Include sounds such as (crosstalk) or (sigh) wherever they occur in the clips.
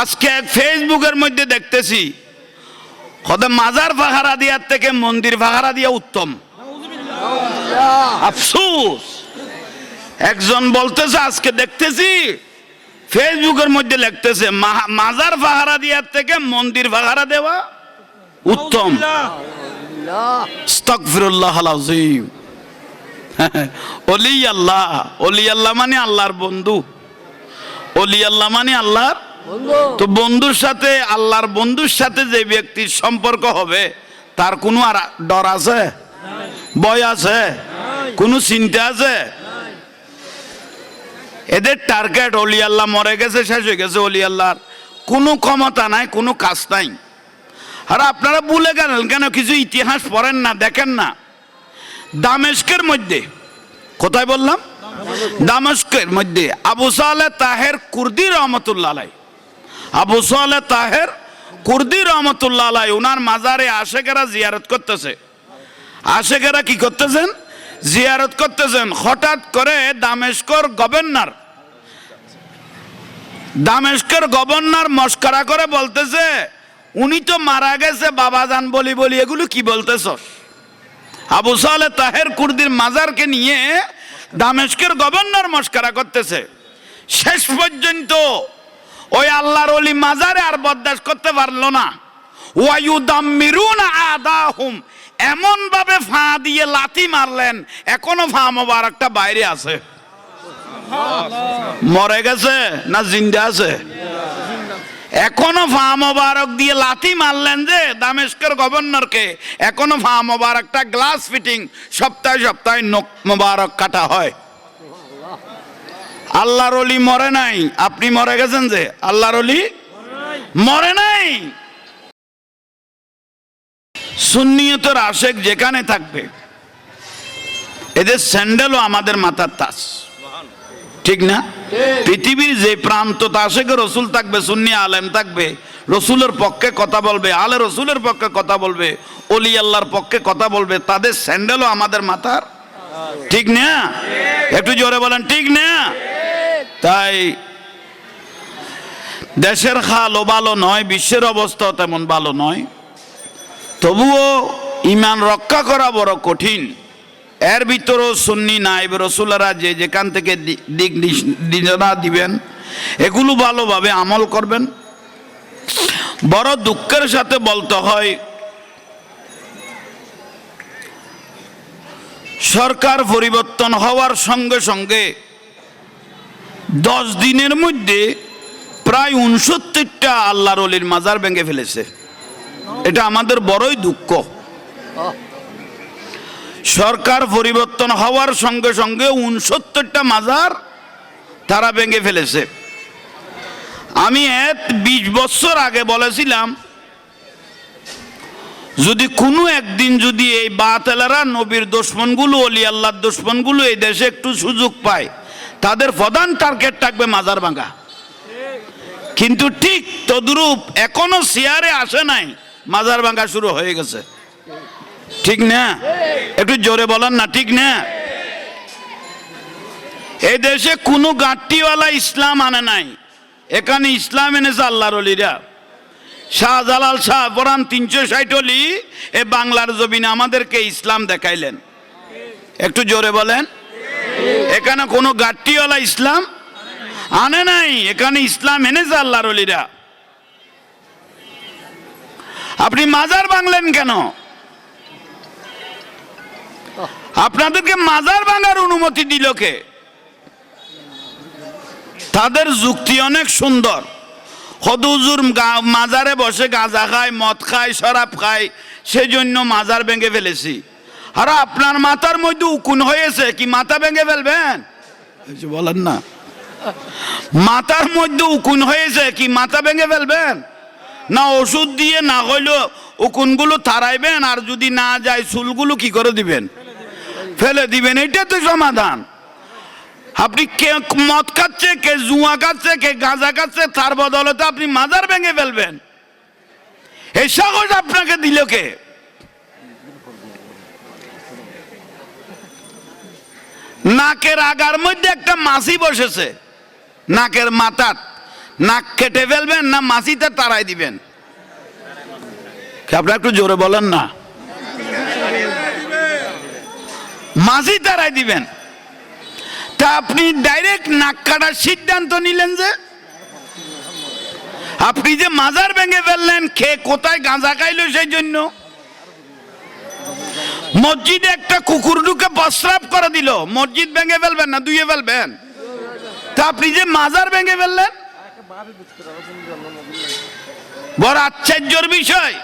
আজকে এক ফেসবুকের মধ্যে দেখতেছি কদে মাজার ফাহারা দিয়ার থেকে মন্দির ফাহারা দিয়া উত্তম। আফসুস। একজন বলতেছে, আজকে দেখতেছি, ফেসবুকের মধ্যে লিখতেছে মাজার ফাহারা দিয়ার থেকে মন্দির ফাহারা দেওয়া উত্তম। অলি আল্লাহ অলি আল্লাহ মানে আল্লাহর বন্ধু। অলি আল্লাহ মানে আল্লাহর তো বন্ধুর সাথে, আল্লাহর বন্ধুর সাথে যে ব্যক্তির সম্পর্ক হবে, তার কোনো আর ডর আছে? ভয় আছে? কোনো চিন্তা আছে? এদের টার্গেট, অলি আল্লাহ মরে গেছে, শেষ হয়ে গেছে অলি আল্লাহর। কোনো ক্ষমতা নাই, কোনো কাজ নাই। আর আপনারা ভুলে গেলেন কেন? কিছু ইতিহাস পড়েন না, দেখেন না। দামেস্কের মধ্যে, কোথায় বললাম? দামেস্কের মধ্যে, আবু সালে তাহের কুর্দি রহমতুল্লাহ আলাই আবু সালে তাহের কুর্দি রহমতুল্লাহ আলাই ওনার মাজারে আশেকেরা জিয়ারত করতেছে। আশেকেরা কি করতেছেন? জিয়ারত করতেছেন। হঠাৎ করে দামেস্কর গভর্নর, দামেস্কের গভর্নর মস্করা করে বলতেছে, উনি তো মারা গেছে বাবাজান বলি বলি, এগুলো কি বলতেছ আবু সালে তাহের কুর্দির মাজারকে নিয়ে দামেস্কের গভর্নর মস্করা করতেছে। শেষ পর্যন্ত ওই আল্লাহর অলি মাজারে আর বরদাস্ত করতে পারল না। ওয়ায়ু দাম্মিরুন আদাহুম। এমন ভাবে ফা দিয়ে লাথি মারলেন, এখনও ফা মোবারকটা বাইরে আছে। মরে গেছে না জিন্দা আছে? এখনও ফা মোবারক দিয়ে লাথি মারলেন যে দামেস্কের গভর্নরকে, এখনও ফা মোবারকটা গ্লাস ফিটিং সপ্তাহে সপ্তাহে নখ মোবারক কাটা হয়। আল্লাহর অলি মরে নাই। আপনি মরে গেছেন যে? আল্লাহর অলি মরে নাই। সুন্নিয়তর আশেক যেখানে থাকবে, এদের স্যান্ডেলও আমাদের মাথার তাস। ঠিক না? পৃথিবীর যে প্রান্ত তাসেকে রসুল থাকবে, সুন্নি আলেম থাকবে, রসুলের পক্ষে কথা বলবে, আলে রসুলের পক্ষে কথা বলবে, অলি আল্লাহর পক্ষে কথা বলবে, তাদের স্যান্ডেলও আমাদের মাথার। ঠিক না? একটু জোরে বলেন, ঠিক না? তাই দেশের খালও ভালো নয়, বিশ্বের অবস্থাও তেমন ভালো নয়। তবুও ইমান রক্ষা করা বড় কঠিন। এর ভিতরেও সুন্নি নাইব রসুলারা যে যেখান থেকে দিক নির্দেশনা দিবেন, এগুলো ভালোভাবে আমল করবেন। বড় দুঃখের সাথে বলতে হয়, সরকার পরিবর্তন হওয়ার সঙ্গে সঙ্গে দশ দিনের মধ্যে প্রায় উনসত্তরটা আল্লাহর অলির মাজার ভেঙে ফেলেছে। এটা আমাদের বড়ই দুঃখ। সরকার পরিবর্তন হওয়ার সঙ্গে সঙ্গে উনসত্তরটা মাজার তারা ভেঙে ফেলেছে। আমি এক বিশ বছর আগে বলেছিলাম, যদি কোনো একদিন যদি এই বাতেলারা নবীর দুশ্মনগুলো, অলি আল্লাহর দুশ্মনগুলো এই দেশে একটু সুযোগ পায় তাদের প্রধান টার্গেট থাকবে মাজার ভাঙা কিন্তু ঠিক তদ্রূপ এখনও চেয়ারে আসে নাই, মাজার ভাঙা শুরু হয়ে গেছে। ঠিক না? একটু জোরে বলেন না, ঠিক না? এই দেশে কোনো গাঁটটিওয়ালা ইসলাম আনে নাই। এখানে ইসলাম এনেছে আল্লাহর অলিরা। শাহজালাল শাহ পরান তিনশো ষাট অলি এ বাংলার জমিনে আমাদেরকে ইসলাম দেখাইলেন। একটু জোরে বলেন। এখানে কোনো গাঁটটিওয়ালা ইসলাম আনে নাই। এখানে ইসলাম এনেছে আল্লাহর অলিরা। আপনি মাজার ভাঙলেন কেন? আপনাদেরকে মাজার ভাঙার অনুমতি দিল কে? তাদের যুক্তি অনেক সুন্দর। হদুজুর মাজারে বসে গাঁজা খায়, মদ খায়, শরাব খায় সেই জন্য মাজার ভেঙে ফেলেছি। আর আপনার মাথার মধ্যে উকুন হয়েছে, কি মাথা ভেঙে ফেলবেন? বলেন না। মাথার মধ্যে উকুন হয়েছে, কি মাথা ভেঙে ফেলবেন? না ওষুধ দিয়ে না হইলেও উকুনগুলো তারাইবেন আর যদি না যায় চুলগুলো কি করে দিবেন? ফেলে দিবেন এটা তো সমাধান। আপনি কে মদ খাচ্ছে, কে জুয়া খাচ্ছে, কে গাঁজা খাচ্ছে, তার বদলতে আপনি মাজার ভেঙে ফেলবেন। এই আপনাকে দিল কে? নাকের আগার মধ্যে একটা মাছি বসেছে। নাকের মাথাত নাক কেটে ফেলবেন না মাসিতে তারাই দিবেন। আপনারা একটু জোরে বলেন না। মাঝি তারাই দিবেন। তা আপনি ডাইরেক্ট নাক কাটার সিদ্ধান্ত নিলেন যে, আপনি যে মাজার ভেঙে ফেললেন খেয়ে কোথায় গাঁজা খাইলো সেই জন্য? মসজিদে একটা কুকুর ঢুকে প্রস্রাব করে দিল। মসজিদ ভেঙে ফেলবেন না দুইয়ে ফেলবেন? তা আপনি যে মাজার ভেঙে ফেললেন? বড় আশ্চর্যর বিষয়।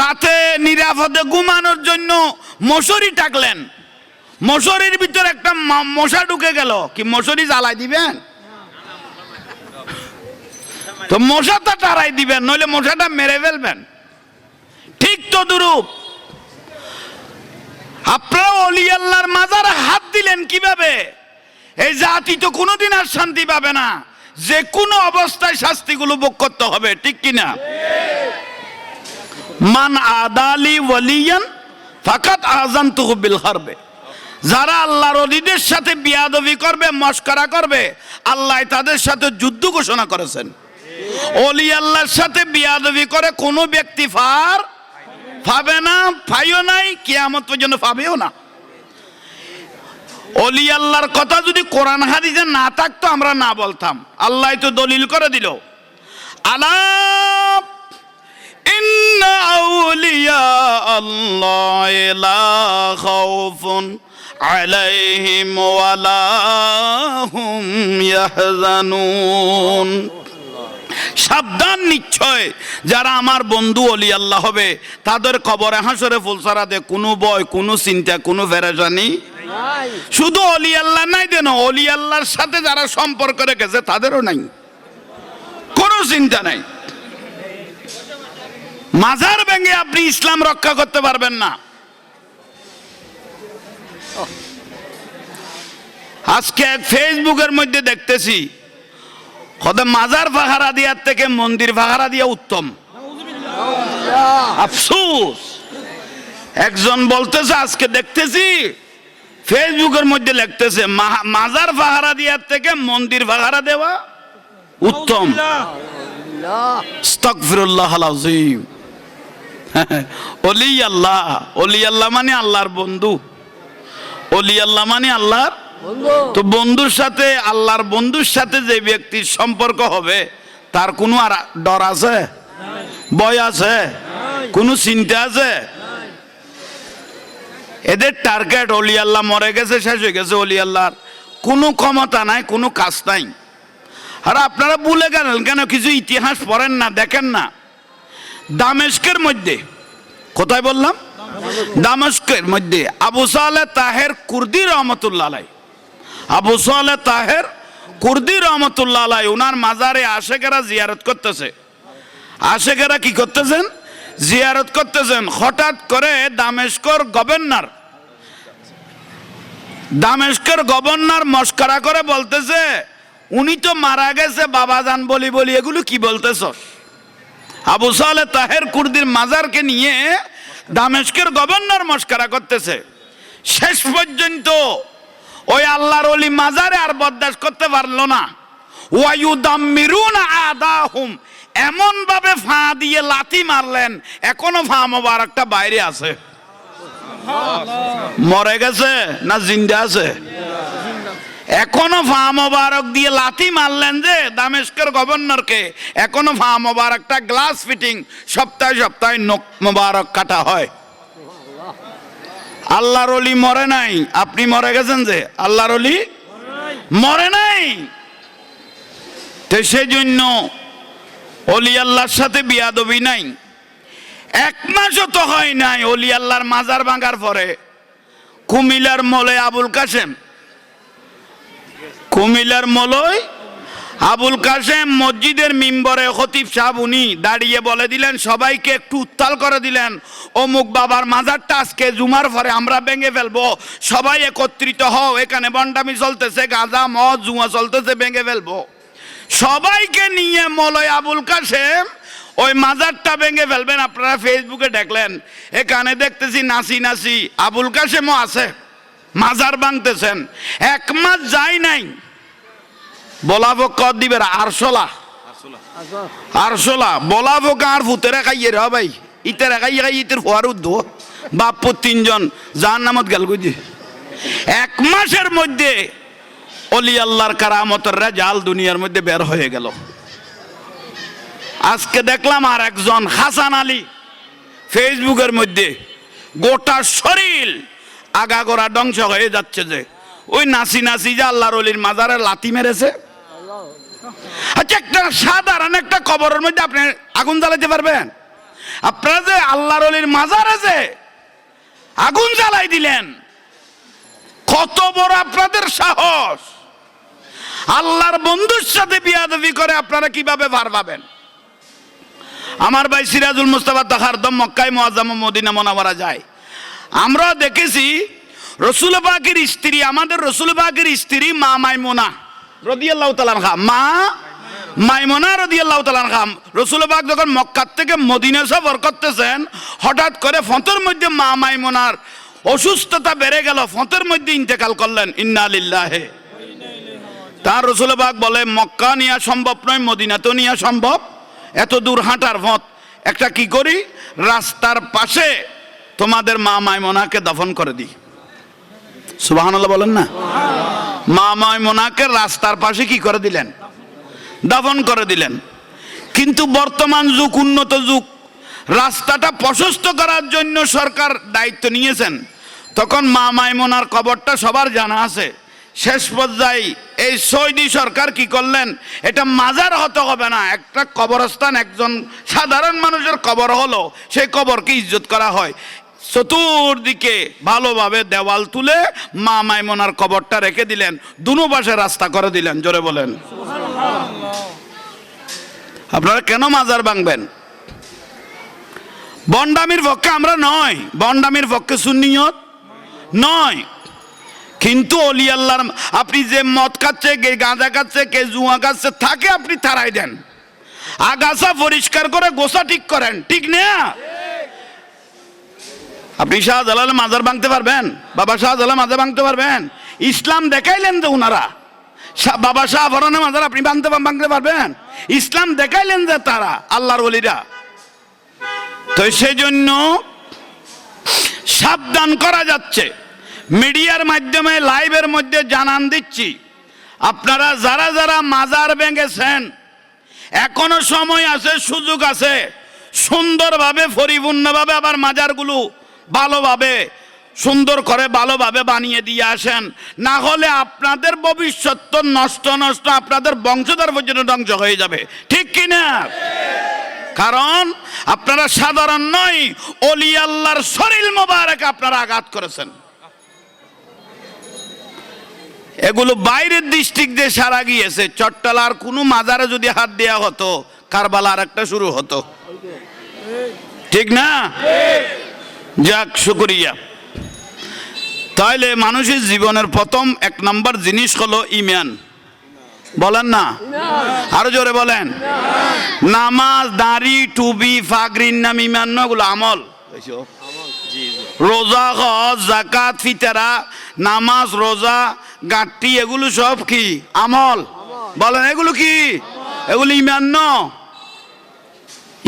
রাতে নিরাপদে ঘুমানোর জন্য মশারি টাকলেন। মশারির ভিতর একটা মশা ঢুকে গেল। কি মশারি জ্বালাই দিবেন? তো মশাটা তারাই দিবেন, নইলে মশাটা মেরে ফেলবেন। ঠিক তো দুরূপ আপনারা অলি আল্লাহর মাজার হাত দিলেন কীভাবে? এই জাতি তো কোনোদিন আর শান্তি পাবে না। যে কোনো অবস্থায় শাস্তিগুলো ভোগ করতে হবে, ঠিক কিনা? মান আদালি ওয়ালিয়ান ফাকাত আজান বিল হারবে। যারা আল্লাহর অলিদের সাথে বিয়াদবি করবে, মস্করা করবে, আল্লাহ তাদের সাথে যুদ্ধ ঘোষণা করেছেন। অলি আল্লাহর সাথে বিয়াদবি করে কোনো ব্যক্তি ফার পাবে না পাইও নাই কিয়ামত পর্যন্ত পাবেও না অলি আল্লাহর কথা যদি কোরআন হাদিসে না থাকতো আমরা না বলতাম আল্লাহ তো দলিল করে দিল আলাপ إن أولياء الله لا خوف عليهم ولا هم يحزنون সাবধান নিশ্চয়। যারা আমার বন্ধু অলি আল্লাহ হবে, তাদের কবরে হাসরে ফুলসারা দে, কোনো বয়, কোনো চিন্তা, কোনো ফেরেশানি শুধু অলি আল্লাহ নাই দেন অলি আল্লাহর সাথে যারা সম্পর্ক রেখেছে, তাদেরও নাই। কোনো চিন্তা নাই। মাজার ভেঙে আপনি ইসলাম রক্ষা করতে পারবেন না। আজকে ফেসবুকের মধ্যে দেখতেছি মাজার ফাহারা দিয়ার থেকে মন্দির ফাহারা দিয়া উত্তম। আফসুস। একজন বলতেছে, আজকে দেখতেছি, ফেসবুকের মধ্যে লিখতেছে মাজার ফাহারা দিয়ার থেকে মন্দির ফাহারা দেওয়া উত্তম। অলি আল্লাহ অলি আল্লাহ মানে আল্লাহর বন্ধু। অলি আল্লাহ মানে আল্লাহর তো বন্ধুর সাথে আল্লাহর বন্ধুর সাথে যে ব্যক্তির সম্পর্ক হবে তার কোনো আর ডর আছে? ভয় আছে? কোনো চিন্তা আছে? এদের টার্গেট অলি আল্লাহ মরে গেছে শেষ হয়ে গেছে অলি আল্লাহর। কোনো ক্ষমতা নাই কোনো কাজ নাই। আর আপনারা ভুলে গেলেন কেন? কিছু ইতিহাস পড়েন না দেখেন না। দামেস্কের মধ্যে কোথায় বললাম? দামেস্কের মধ্যে আবু সালে তাহের কুর্দি রহমতুল্লাহ আলাই আবু সালে তাহের কুর্দি রহমতুল্লাহ আলাই ওনার মাজারে আশেকেরা জিয়ারত করতেছে। আশেকেরা কি করতেছেন? জিয়ারত করতেছেন। হঠাৎ করে দামেস্কর গভর্নর, দামেস্কের গভর্নর মস্করা করে বলতেছে, উনি তো মারা গেছে বাবাজান বলি বলি, এগুলো কি বলতেছ? আবু সালে তাহের কুর্দির মাজারকে নিয়ে দামেস্কের গভর্নর মস্করা করতেছে। শেষ পর্যন্ত ওই আল্লাহর অলি মাজারে আর বরদাস্ত করতে পারল না। ওয়ায়ু দাম্মিরুন আদাহুম। এমন ভাবে ফা দিয়ে লাথি মারলেন, এখনও ফা মোবারকটা বাইরে আছে। মরে গেছে না জিন্দা আছে? এখনও ফা মোবারক দিয়ে লাথি মারলেন যে দামেস্কের গভর্নরকে, এখনও ফা মোবারকটা গ্লাস ফিটিং সপ্তাহে সপ্তাহে নখ মোবারক কাটা হয়। আল্লাহর অলি মরে নাই। আপনি মরে গেছেন যে? আল্লাহর অলি মরে নাই। তো সেই জন্য অলি আল্লাহর সাথে বিয়াদবি নাই। এক মাসও তো হয় নাই অলি আল্লাহর মাজার ভাঙার পরে। কুমিলার মলে আবুল কাসেম কুমিলার মলয় আবুল কাসেম মসজিদের মিম্বরে খতিব সাহেব উনি দাঁড়িয়ে বলে দিলেন, সবাইকে একটু উত্তাল করে দিলেন। অমুক বাবার মাজারটা আজকে জুমার পরে আমরা ভেঙে ফেলব। সবাই একত্রিত হও, এখানে বন্ডামি চলতেছে, গাঁজা, মদ, জুয়া চলতেছে, ভেঙে ফেলব। সবাইকে নিয়ে মলয় আবুল কাসেম ওই মাজারটা ভেঙে ফেলবেন, আপনারা ফেসবুকে দেখলেন। এখানে দেখতেছি নাসি নাসি, আবুল কাসেমও আছে, মাজার ভাঙতেছেন। এক মাস যায় নাই। কদ দিবে আরশোলা। আরশোলা। বলাবো আর ভূতেরা খাইয়ে রে ভাই? ইতারা খাইয়ে খাই ইতের হওয়ার উদ্ধ বাপ্প তিনজন। যার নামত গেল বুঝি এক মাসের মধ্যে অলি আল্লাহর কারামতের জাল দুনিয়ার মধ্যে বের হয়ে গেল। আজকে দেখলাম আর একজন হাসান আলী ফেসবুকের মধ্যে গোটা শরীর আগাগোড়া ধ্বংস হয়ে যাচ্ছে যে। ওই নাসি নাসি যে আল্লাহর অলির মাজারে লাতি মেরেছে। আচ্ছা একটা সাধারণ একটা কবরের মধ্যে আপনি আগুন জ্বালাতে পারবেন। আপনারা যে আল্লাহর অলির মাজার আছে আগুন জ্বালাই দিলেন, কত বড় আপনাদের সাহস। আল্লাহর বন্ধুর সাথে বিয়াদবি করে আপনারা কীভাবে ভার পাবেন? আমার ভাই সিরাজুল মুস্তাফা তাহার দম মক্কায় মোয়াজ্জাম মদিনা মোনাওয়ারা যায়। আমরা দেখেছি, রসুল পাকের স্ত্রী, আমাদের রসুল পাকের স্ত্রী মা মাইমুনা। রদিয়াল্লাহ তালান খা মা মাইমুনা রদিয়াল্লাহ তালান খাম রসুল যখন মক্কার থেকে করতেছেন, হঠাৎ করে মধ্যে মা মাইমুনার অসুস্থতা বেড়ে গেল মধ্যে ইন্তেকাল করলেন। তার রসুল পাক বলে, মক্কা নেওয়া সম্ভব নয় মদিনাতেও নেওয়া সম্ভব। এত দূর হাঁটার পথ। একটা কি করি? রাস্তার পাশে তোমাদের মা মাইমোনাকে দফন করে দিই। সুবাহ বলেন না? মা মাইমোনাকে রাস্তার পাশে কি করে দিলেন? দাফন করে দিলেন। কিন্তু বর্তমান যুগ, উন্নত যুগ, রাস্তাটা প্রশস্ত করার জন্য সরকার দায়িত্ব নিয়েছেন। তখন মা মাইমোনার কবরটা সবার জানা আছে। শেষ পর্যায়ে এই সৌদি সরকার কি করলেন? এটা মাজার হতে হবে না। একটা কবরস্থান, একজন সাধারণ মানুষের কবর হলো। সেই কবরকে ইজ্জত করা হয়। চতুর্দিকে ভালোভাবে দেওয়াল তুলে মা মাইমোনার কবরটা রেখে দিলেন। দুনো পাশে রাস্তা করে দিলেন, জোরে বলেন। আপনারা কেন মাজার ভাঙবেন? বন্ডামির পক্ষে আমরা নয়, বন্ডামির পক্ষে সুন্নিয়ত নয়। কিন্তু অলি আল্লাহর আপনি যে মদ খাচ্ছে কে গাঁজা খাচ্ছে, কে জুয়া খাচ্ছে থাকে আপনি তারাই দেন। আগাছা পরিষ্কার করে গোসা ঠিক করেন, ঠিক না? আপনি শাহজালাল মাজার ভাঙতে পারবেন, বাবা শাহজালাল মাজার ভাঙতে পারবেন। ইসলাম দেখাইলেন যে উনারা বাবা শাহ ভরণে মাজার আপনি ভাঙতে ভাঙতে পারবেন। ইসলাম দেখাইলেন যে তারা, আল্লাহর ওলিরা। তো সেই জন্য সাবধান করা যাচ্ছে। মিডিয়ার মাধ্যমে, লাইভের মধ্যে জানান দিচ্ছি। আপনারা যারা যারা মাজার ভেঙেছেন, এখনও সময় আছে, সুযোগ আছে। সুন্দরভাবে, পরিপূর্ণভাবে আবার মাজারগুলো ভালোভাবে, সুন্দর করে ভালোভাবে বানিয়ে দিয়ে আসেন। না হলে আপনাদের ভবিষ্যৎ তো নষ্ট নষ্ট, আপনাদের বংশধর পর্যন্ত ধ্বংস হয়ে যাবে। ঠিক কিনা কারণ আপনারা সাধারণ নয় অলি আল্লাহর শরীর মোবারক আপনারা আঘাত করেছেন। এগুলো বাইরের ডিস্ট্রিক্ট দিয়ে সারা গিয়েছে। চট্টলার কোনো মাজারে যদি হাত দেওয়া হতো কারবালা আর একটা শুরু হতো। ঠিক না? যাক, শুকরিয়া। তাইলে মানুষের জীবনের প্রথম এক নম্বর জিনিস হলো ইমান। বলেন না? আরও জোরে বলেন। নামাজ, দাড়ি টুবি ফাগরিন নাম, ইমান না ওগুলো আমল। রোজা, হজ জাকাত ফিতারা, নামাজ, রোজা, গাঁটটি, এগুলো সব কি? আমল। বলেন, এগুলো কি? এগুলো ইমান ন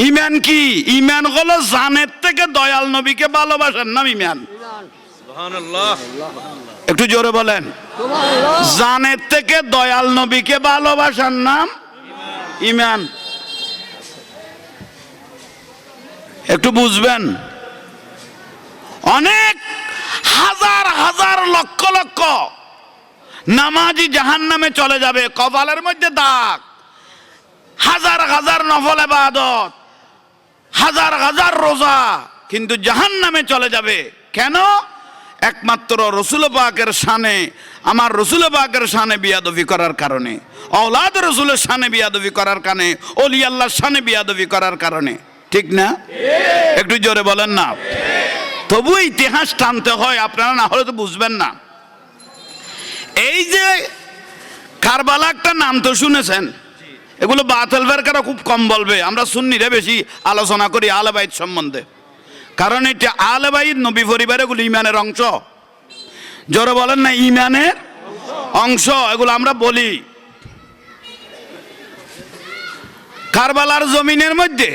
ইমান কি? ইমান হলো জানের থেকে দয়াল নবীকে ভালোবাসার নাম ইমান। একটু জোরে বলেন। জানের থেকে দয়াল নবীকে ভালোবাসার নাম ইমান। একটু বুঝবেন? অনেক হাজার হাজার লক্ষ লক্ষ নামাজি জাহান নামে চলে যাবে কপালের মধ্যে দাগ। হাজার হাজার নফল আবাদত। হাজার হাজার রোজা কিন্তু জাহান নামে চলে যাবে। কেন? একমাত্র রসুল পাকের শানে, আমার রসুল পাকের শানে বিয়াদবি করার কারণে অলাদ রসুলের শানে বিয়াদবি করার কারণে, অলি আল্লাহর শানে বিয়াদবি করার কারণে। ঠিক না? একটু জোরে বলেন না। তবু ইতিহাস টানতে হয়, আপনারা না হলে তো বুঝবেন না। এই যে কারবালা একটা নাম তো শুনেছেন এগুলো বাতিল ফেরকারা খুব কম বলবে। আমরা সুন্নিরে বেশি আলোচনা করি আলেবাইদ সম্বন্ধে। কারণ এটা আলেবাইদ নবী পরিবার এগুলো ইমানের অংশ। জোরে বলেন না, ইমানের অংশ, এগুলো আমরা বলি। কারবালার জমিনের মধ্যে,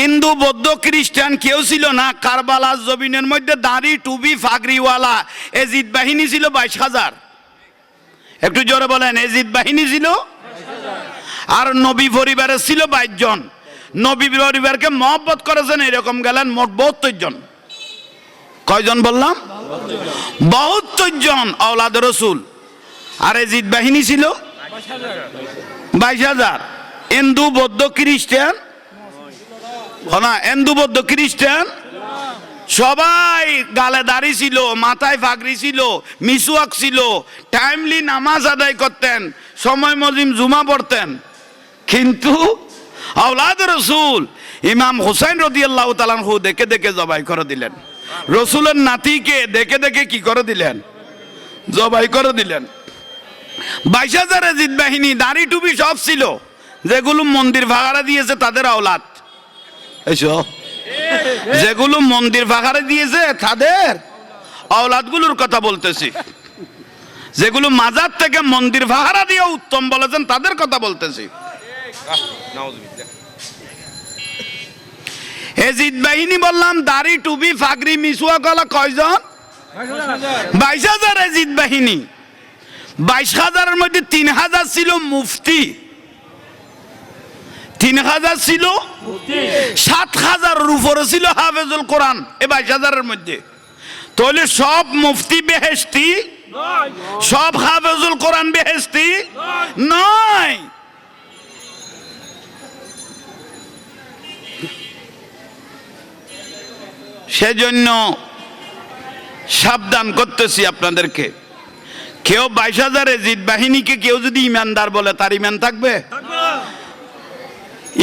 হিন্দু, বৌদ্ধ, খ্রিস্টান কেউ ছিল না, কারবালার জমিনের মধ্যে দাড়ি টুবি ফাগরিওয়ালা এজিদ বাহিনী ছিল বাইশ হাজার। একটু জোরে বলেন, এজিদ বাহিনী ছিল আর নবী পরিবারের ছিল বাইশ জন। নবী পরিবারকে মহব্বত করেছেন, এরকম গেলেন মোট বাহাত্তর জন। কয়জন বললাম? বাহাত্তর জন আওলাদ রসুল। আর এজিদ বাহিনী ছিল? বাইশ হাজার। হিন্দু বৌদ্ধ, খ্রিস্টান? না হিন্দু বৌদ্ধ, খ্রিস্টান? সবাই গালে দাড়ি ছিল, মাথায় ফাগরি ছিল মিসুয়াক ছিল। টাইমলি নামাজ আদায় করতেন, সময় মজিম জুমা পড়তেন। কিন্তু আওলাদ রসুল ইমাম হুসাইন রদি আল্লাহ তালানহু দেখে দেখে জবাই করে দিলেন। রসুলের নাতিকে দেখে দেখে কি করে দিলেন? জবাই করে দিলেন। বাইশ হাজার জিদ বাহিনী দাড়ি টুপি সব ছিল, যেগুলো মন্দির ভাগাড়া দিয়েছে তাদের আওলাদ। এইসো যেগুলো মন্দির ভাগাড়ে দিয়েছে তাদের আওলাদগুলোর কথা বলতেছি। যেগুলো মাজার থেকে মন্দির ভাড়া দিয়ে উত্তম বলেছেন তাদের কথা বলতেছি। (laughs) এজিদ বাহিনী বললাম দাড়ি টুপি ফাগরি মিসুয়া কলা কয়জন? বাইশ হাজার এজিদ বাহিনী। বাইশ হাজারের মধ্যে তিন হাজার ছিল মুফতি। তিন হাজার ছিল সাত হাজারের উপরে ছিল হাফেজুল কোরআন এ বাইশ হাজারের মধ্যে। তাহলে সব মুফতি বেহেস্তি সব হাফেজুল কোরআন বেহেস্তি নয়। সেজন্য সাবধান করতেছি আপনাদেরকে। কেউ বাইশ হাজার এজিদ বাহিনীকে কেউ যদি ইমানদার বলে, তার ইমান থাকবে?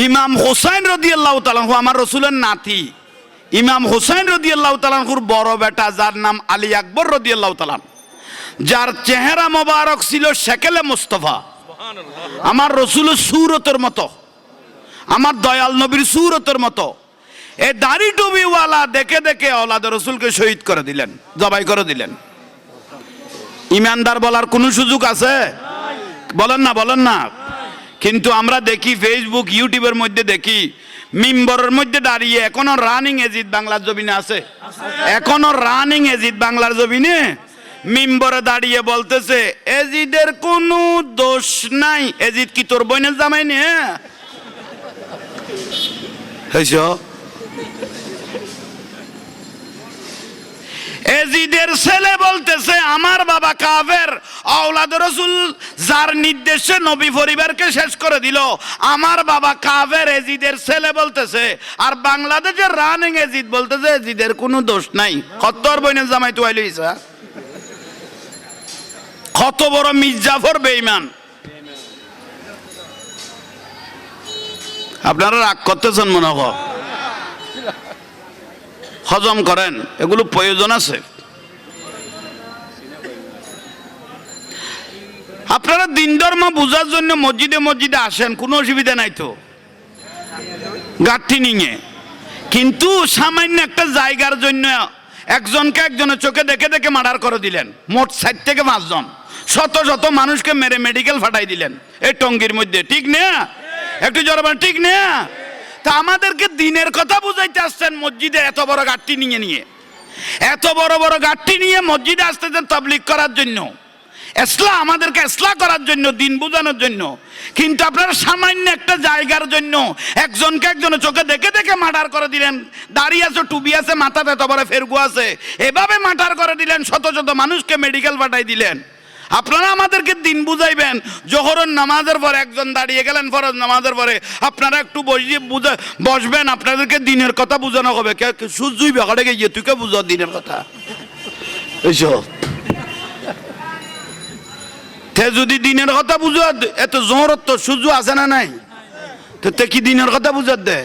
ইমাম হোসাইন রদি আল্লাহ তালাহু আমার রসুলের নাতি। ইমাম হোসাইন রদি আল্লাহ তালাহুর বড় বেটা, যার নাম আলী আকবর রদি আল্লাহ তালান যার চেহারা মোবারক ছিল শেকেলে মোস্তফা। আমার রসুলের সুরতের মতো। আমার দয়াল নবীর সুরতের মতো। এ দাড়ি টুবিওয়ালা দেখে দেখে ওলাদ রসুলকে শহীদ করে দিলেন, জবাই করে দিলেন। ইমানদার বলার কোনো সুযোগ আছে? বলেন না বলেন না। কিন্তু আমরা দেখি ফেসবুক ইউটিউবের মধ্যে দেখি, মিম্বরের মধ্যে দাঁড়িয়ে এখনও রানিং এজিদ বাংলার জমিনে আছে। এখনও রানিং এজিদ বাংলার জমিনে। মিম্বরে দাঁড়িয়ে বলতেছে, এজিদের কোনো দোষ নাই। এজিদ কি তোর বোনের জামাই নে? হয়েছ? এজিদের ছেলে বলতেছে, আমার বাবা কাফের। আওলাদ রসুল যার নির্দেশে নবী পরিবারকে শেষ করে দিল। আমার বাবা কাফের, এজিদের ছেলে বলতেছে, আর বাংলাদেশের রানিং এজিদ বলতেছে, এজিদের কোনো দোষ নাই। কত্তর বইনের জামাই তুয়াই লইছা কত বড় মির্জাফর বেইমান আপনারা রাগ করতেছেন মনে হয়। হজম করেন, এগুলো প্রয়োজন আছে। আপনারা দিন ধর্ম বোঝার জন্য মসজিদে মসজিদে আসেন, কোনো অসুবিধা নাই তো। গাঠি কিন্তু সামান্য একটা জায়গার জন্য একজনকে একজনের চোখে দেখে দেখে মার্ডার করে দিলেন। মোট ষাট থেকে পাঁচজন শত শত মানুষকে মেরে মেডিকেল ফাটাই দিলেন। এই টঙ্গির মধ্যে। ঠিক না? একটু জরবান ঠিক না? তা আমাদেরকে দিনের কথা বুঝাইতে আসছেন মসজিদে এত বড় গাঠটি নিয়ে নিয়ে। এত বড় বড় গাঠটি নিয়ে মসজিদে আসতেছেন তবলিক করার জন্য। এসলা আমাদেরকে এসলা করার জন্য, দিন বোঝানোর জন্য। কিন্তু আপনারা সামান্য একটা জায়গার জন্য একজনকে একজনের চোখে দেখে দেখে মার্ডার করে দিলেন। দাঁড়িয়ে আছে টুবি আছে, মাথাতে এত বড় ফেরগু আছে। এভাবে মার্ডার করে দিলেন, শত শত মানুষকে মেডিকেল পাঠাই দিলেন। আপনারা আমাদেরকে দিন বুঝাইবেন, জোহরের নামাজের পরে একজন দাঁড়িয়ে গেলেন ফরজ নামাজের পরে। আপনারা একটু বসিয়ে বুঝে, বসবেন, আপনাদেরকে দিনের কথা বোঝানো হবে। কে সূর্যই বেকারে গিয়ে তুই কে বুঝা দিনের কথা। তে যদি দিনের কথা বুঝা এত জোহরত তো সূর্য আছে না নাই? তো কি দিনের কথা বুঝার দে?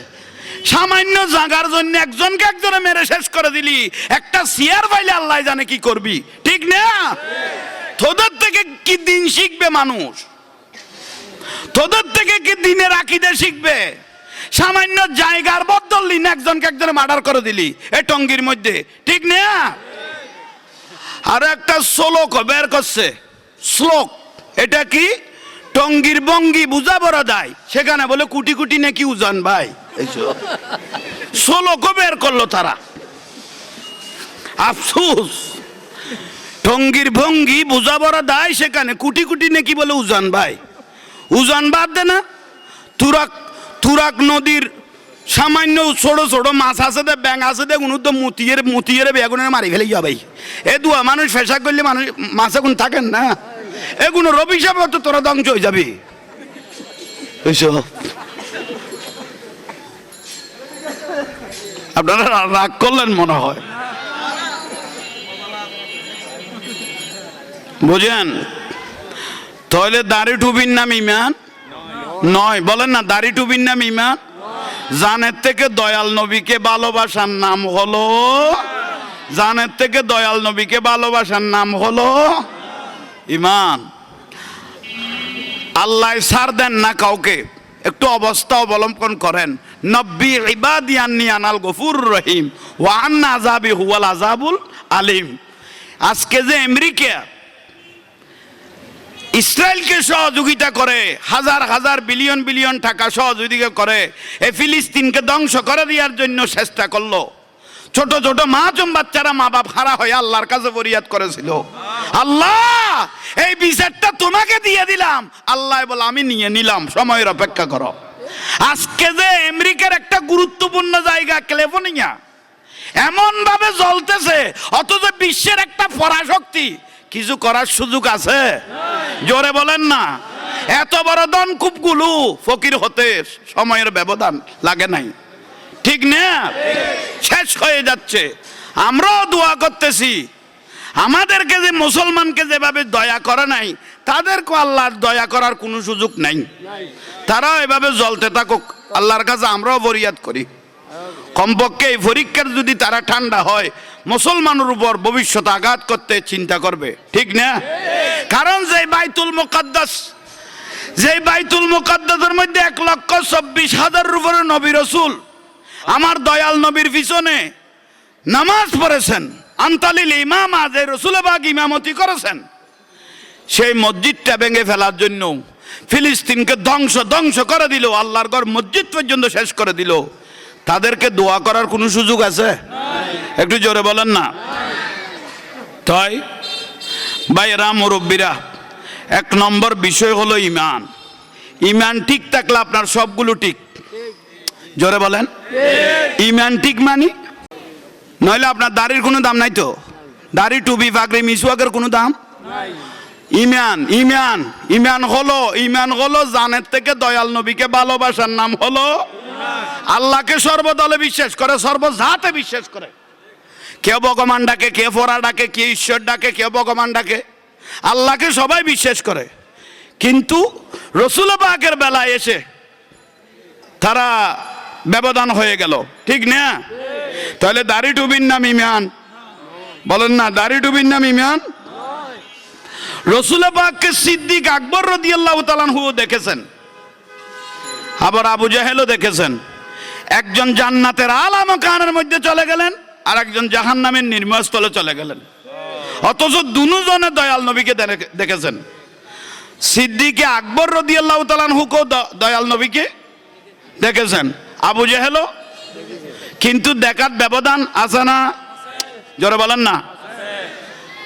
সামান্য জাগার জন্য একজনকে একজনে মেরে শেষ করে দিলি। একটা চেয়ার পাইলে আল্লাহ জানে কি করবি। ঠিক না? তোদের থেকে কি দিন শিখবে মানুষ? তোদের থেকে কি দিনের আকিদে শিখবে? সামান্য জায়গার বদল দিন একজনকে একজনে মার্ডার করে দিলি এ টঙ্গির মধ্যে। ঠিক না? আর একটা শ্লোক বের করছে। শ্লোক, এটা কি? টঙ্গির বঙ্গি বুঝা বড় দেয় সেখানে বলে, কুটি কুটি নাকি উজান ভাই? ষোলোকে বের করল তারা। আফসোস। টঙ্গির ভঙ্গি বুঝা বড় দেয় সেখানে। কুটি কুটি নাকি বলে উজান ভাই। উজান বাদ দে না। তুরাক তুরাক নদীর সামান্য ছোট ছোট মাছ আছে দে ব্যাং আছে দে কোনো তো মুতিয়ের মুতিয়ের বেগুনের মারি ফেলে যাবে। এ দুয়া মানুষ ফেসা করলে মানুষ মাছ এখন থাকেন না। এগুলো রবি হিসাবে তো তোরা ধ্বংস হয়ে যাবি। আপনারা রাগ করলেন মনে হয়। বুঝেন? তাহলে দাড়ি টুবির নাম ইমান? নয়। বলেন না, দাড়ি টুবির নাম ইমান? জানের থেকে দয়াল নবীকে ভালোবাসার নাম হলো? জানের থেকে দয়াল নবীকে ভালোবাসার নাম হলো? ইমান। আল্লাহ সার দেন না কাউকে। একটু অবস্থা অবলম্বন করেন। নব্বী ইবাদিয়ান্নি আনাল গফুর রহিম। ওয়ান আজাবি হুয়াল আজাবুল আলিম। আজকে যে আমেরিকা ইসরায়েলকে সহযোগিতা করে, হাজার হাজার বিলিয়ন বিলিয়ন টাকা সহযোগিতা করে এ ফিলিস্তিনকে ধ্বংস করে দেওয়ার জন্য চেষ্টা করল। ছোট ছোট মাচম বাচ্চারা মা বাপ হারা হয়ে আল্লাহর কাছে ফরিয়াদ করেছিল। আল্লাহ, এই বিচারটা তোমাকে দিয়ে দিলাম। আল্লাহ বলে, আমি নিয়ে নিলাম, সময়ের অপেক্ষা করো। আজকে যে আমেরিকার একটা গুরুত্বপূর্ণ জায়গা, ক্যালিফোর্নিয়া এমন ভাবে জ্বলতেছে, অথচ বিশ্বের একটা পরাশক্তি কিছু করার সুযোগ আছে? জোরে বলেন না। এত বড় দন কূপগুলো ফকির হতে সময়ের ব্যবধান লাগে নাই। ঠিক না? শেষ হয়ে যাচ্ছে। আমরাও দোয়া করতেছি। আমাদেরকে যে মুসলমানকে যেভাবে দয়া করে নাই তাদেরকে আল্লাহর দয়া করার কোনো সুযোগ নাই। তারাও এভাবে জ্বলতে থাকুক, আল্লাহর কাছে আমরাও ফরিয়াদ করি। কমপক্ষে এই পরীক্ষার যদি তারা ঠান্ডা হয় মুসলমানের উপর ভবিষ্যৎ আঘাত করতে চিন্তা করবে। ঠিক না? কারণ যে বাইতুল মুকাদ্দাস যে বাইতুল মুকাদ্দাসের মধ্যে এক লক্ষ চব্বিশ হাজারের উপরে নবী রসুল, আমার দয়াল নবীর পিছনে নামাজ পড়েছেন। আন্তালিল ইমাম আজ রসুলবাগ ইমামতি করেছেন, সেই মসজিদটা ভেঙে ফেলার জন্য ফিলিস্তিনকে ধ্বংস ধ্বংস করে দিল, আল্লাহর ঘর মসজিদ পর্যন্ত শেষ করে দিল। তাদেরকে দোয়া করার কোনো সুযোগ আছে? একটু জোরে বলেন না। তাই ভাইয়েরা মুরব্বীরা, এক নম্বর বিষয় হলো ইমান। ইমান ঠিক থাকলে আপনার সবগুলো ঠিক। জোরে বলেন। ইমান ঠিক মানি? নইলে আপনার দাড়ির কোনো দাম নাই তো? দাড়ি টুপি ফাকরি মিসওয়াকের কোনো দাম? ইমান ইমান ইমান হলো ইমান হলো জানের থেকে দয়াল নবীকে ভালোবাসার নাম হলো আল্লাহকে সর্বদলে বিশ্বাস করে, সর্বজাতে বিশ্বাস করে। কেউ ভগবান ডাকে কে ফোরা ডাকে কে ঈশ্বর ডাকে কেউ ভগবান ডাকে আল্লাহকে সবাই বিশ্বাস করে। কিন্তু রসুল পাকের বেলায় এসে তারা ব্যবধান হয়ে গেল। ঠিক না? তাহলে দাড়ি টুবির নাম ইমান বলেন না, দাড়ি টুবির নাম ইমান রসুল পাককে সিদ্দিক আকবর রদি আল্লাহ তালানহু দেখেছেন। আবার আবু জাহেলও দেখেছেন। একজন জান্নাতের আলাম কানের মধ্যে চলে গেলেন। আর একজন জাহান নামের নির্মস্থলে চলে গেলেন। অথচ দুজনে দয়াল নবীকে দেখেছেন। সিদ্দিকে আকবর রদি আল্লাহ তালানহুকেও দ- দয়াল নবীকে দেখেছেন। আবু জাহেলও। কিন্তু দেখার ব্যবধান আছে না? জোরে বলেন না।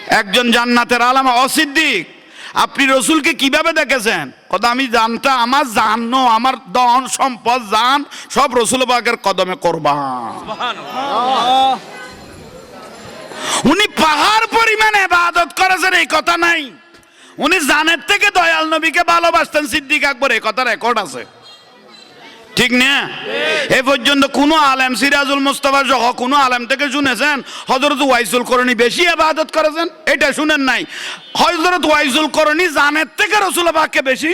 একজন জান্নাতের আলাম অসিদ্দিক। আপনি রসুলকে কীভাবে দেখেছেন? কথা আমি জানতা আমার জানো আমার দন সম্পদ জান সব রসুল বাগের কদমে করবা উনি পাহাড় পরিমাণে ইবাদত করেছেন এই কথা নাই। উনি জানের থেকে দয়াল নবীকে ভালোবাসতেন সিদ্দিক আকবর এই কথা রেকর্ড আছে। ঠিক না? এ পর্যন্ত কোনো আলেম সিরাজুল মুস্তফা সহ কোনো আলেম থেকে শুনেছেন? হজরত ওয়াইসুল করণী বেশি আবাদত করেছেন? এটা শুনেন নাই। হজরত ওয়াইসুল করণী জানের থেকে রসুল পাককে বেশি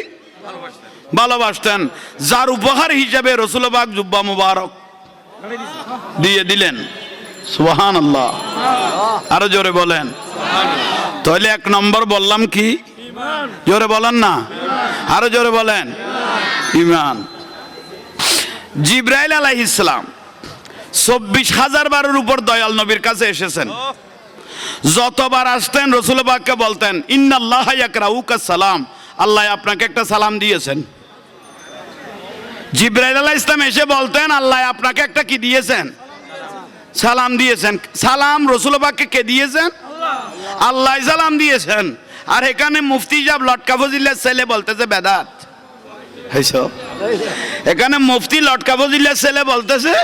ভালোবাসতেন। যার উপহার হিসাবে রসুল পাক জুব্বা মুবারক দিয়ে দিলেন। সুবহান আল্লাহ আরও জোরে বলেন। তাহলে এক নম্বর বললাম কি? জোরে বলেন না? আরও জোরে বলেন। ইমান। জিব্রাইল আলাইহিস ইসলাম চব্বিশ হাজার বারের উপর দয়াল নবীর কাছে এসেছেন। যতবার আসতেন, রসুল বাককে বলতেন, ইন্নাল্লাহ ইয়াকরাউকা সালাম। আল্লাহ আপনাকে একটা সালাম দিয়েছেন। জিব্রাইল আলাহ ইসলাম এসে বলতেন, আল্লাহ আপনাকে একটা কি দিয়েছেন? সালাম দিয়েছেন। সালাম রসুলবাকে কে দিয়েছেন? আল্লাহ। সালাম দিয়েছেন। আর এখানে মুফতি সাহেব লটকা ফজিল্লার ছেলে বলতেছে, বেদাত। এখানে মুফতি লটকা ফজিল্লার ছেলে বলতেছে,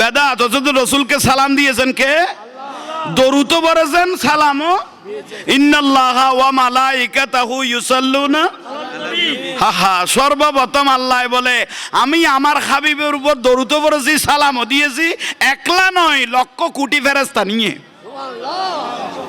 বেদা অথচ রসুলকে সালাম দিয়েছেন কে? দরুতো বলেছেন, সালামও। সর্বপ্রথম আল্লাহ বলে, আমি আমার দিয়েছি, একলা নয়, লক্ষ কোটি ফেরেস্তা নিয়ে।